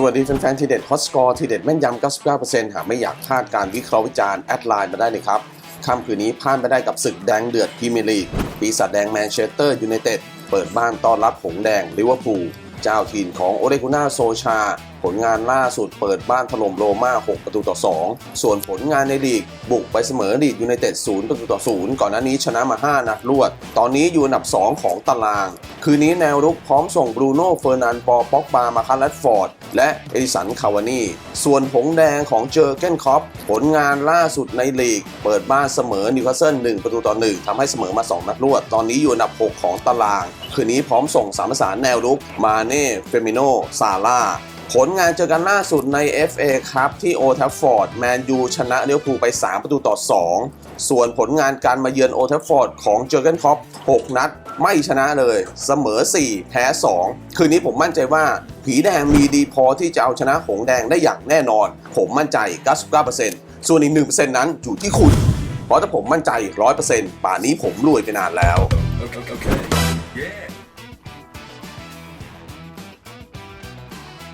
สวัสดีแฟนๆทีเด็ดฮอตสกอร์ทีเด็ดแม่นยำ99%หากไม่อยากพลาดการวิเคราะห์วิจารณ์แอดไลน์มาได้เลยครับค่ำคืนนี้พลาดไม่ได้กับศึกแดงเดือดพรีเมียร์ลีกปีศาจแดงแมนเชสเตอร์ยูไนเต็ดเปิดบ้านต้อนรับหงแดงลิเวอร์พูลเจ้าถิ่นของโอเลกุน่าโซชา ผลงานล่าสุดเปิดบ้านถล่มโรม่า 6 ประตูต่อ 2 ส่วนผลงานในลีก บุกไปเสมอลีดยูไนเต็ด 0 ประตูต่อ 0 ก่อนหน้านี้ชนะมา 5 นัดรวด ตอนนี้อยู่อันดับ 2 ของตาราง คืนนี้แนวรุกพร้อมส่งบรูโน่เฟอร์นันปอป็อกบามาคารัตฟอร์ด และเอดิสันคาวานีส่วนผงแดงของเจอเกนคอปผลงานล่าสุดในลีก เปิดบ้านเสมอนิวคาสเซิล1ประตูต่อ1ทำให้เสมอมา 2 นัดรวด ตอนนี้อยู่อันดับ 6 ของตาราง คืนนี้พร้อมส่งสามประสานแนวรุกมาเน่เฟมิโนซาร่า ผลงานเจอกันล่าสุดใน FA ครับที่โอทัฟฟอร์ดแมนยูชนะเลี้ยวภูไป 3 ประตูต่อ 2 ส่วนผลงานการมาเยือนโอทัฟฟอร์ดของเจอร์เกนคอป6 นัด ไม่ชนะเลย เสมอ 4 แพ้ 2 คืนนี้ผมมั่นใจว่า ผีแดงมีดีพอที่จะเอาชนะหงแดงได้อย่างแน่นอน ผมมั่นใจ 99%ส่วนอีก 1%นั้นอยู่ที่คุณ เพราะถ้าผมมั่นใจ 100%ป่านนี้ผมรวยไปนานแล้ว Okay. okay. Yeah.